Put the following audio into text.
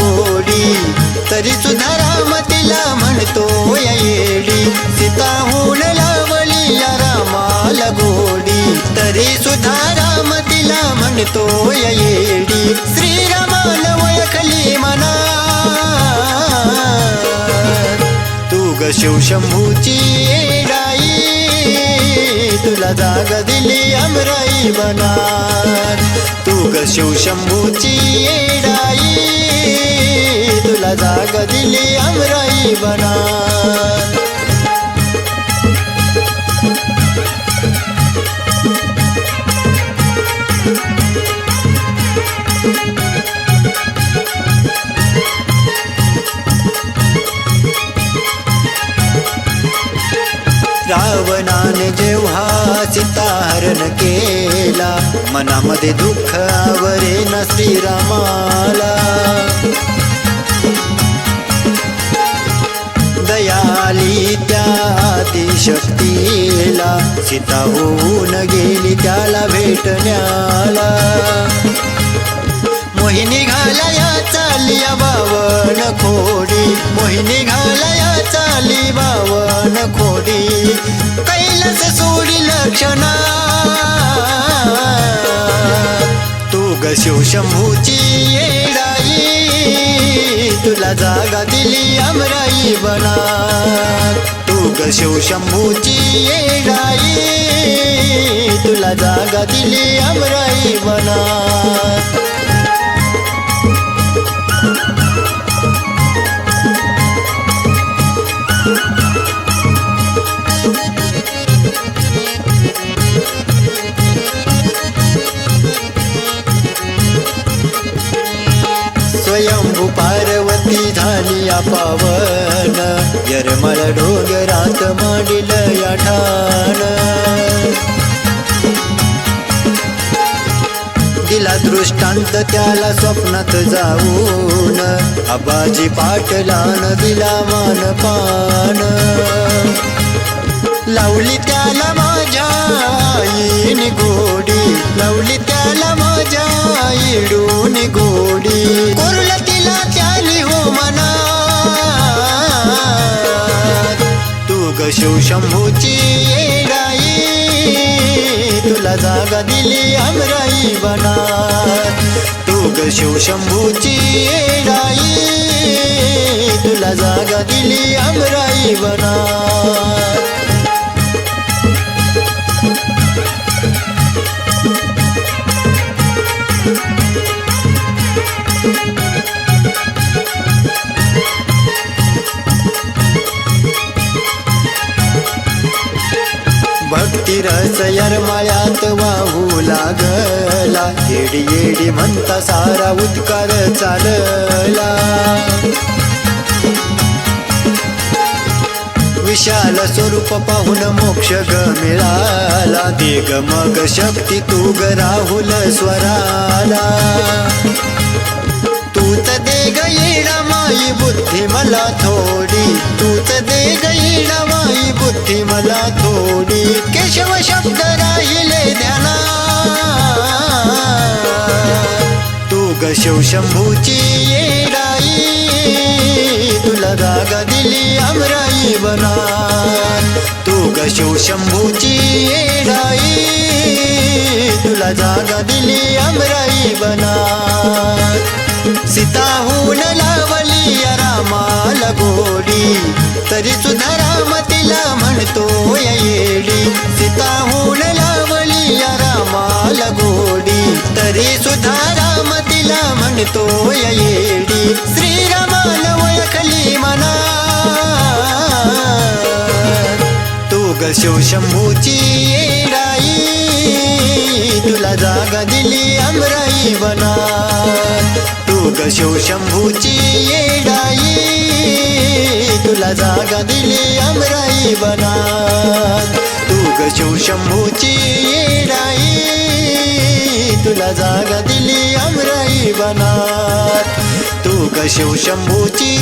गोडी तरी सुद्धा राम तिला म्हणतो या येडी सीताहून लावली या रामाला गोडी. तरी सुद्धा राम तिला म्हणतो या येडी श्रीरामाला वयखली मना तू ग शिवशंभूची येडाई तुला जाग दिली अमराई बनार तू ग शिवशंभूची येडाई तुला जाग दिली अमराई बना. रावणाने जेव्हा सीताहरण केला मनामध्ये दुःख आवरे न श्रीरामाला त्या शक्तीला सीता होऊन गेली त्याला भेटण्याला. मोहिनी घालया चालिया बावन खोडी. मोहिनी घालया चाली बावन खोडी. कैलास सोडी लक्षणा तू ग शिवशंभूची येडा तुला जागा दिली अमराई बना. तू ग ये गाई तुला जागा दिली अमराई बना. पावन. यरमळ डोंगरात मांडिल या ठाण. दिला दृष्टांत त्याला स्वप्नात जाऊन. आबाजी पाटलान दिला मान पान. लावली त्याला माझ्या आईने गोडी. लावली त्याला माझ्या आईडून गोडी. शिवशंभूची येडाई तुला जागा दिली अमराई बना तू ग शिवशंभूची येडाई तुला जागा दिली अमराई बना भक्ती रस यरमाळ्यात वाहू लागला. येडी येडी म्हणता सारा उद्कार चालला. विशाल स्वरूप पाहून मोक्ष ग मिळाला. देग मग शक्ती तू ग राहुल स्वराला. तूच दे गईडा माई बुद्धी मला थोडी. तूच दे गईडा येडा मला थोडी केशव शब्द राहिले ध्याना तू ग शंभूची येडाई तुला जागा दिली अमराई बना तू ग शंभूची येडाई तुला जागा दिली अमराई बना सीताहून लावली या रामाला गोडी तरी म्हणतो या येडी श्रीरामाला वळखली मना तू ग शिवशंभूची येडाई तुला जागा दिली अमराई बना तू ग शिवशंभूची येडाई तुला जागा दिली अमराई बना तू ग शिवशंभूची येडाई तुला जागा दिली अमराई बना तू ग शिवशंभूची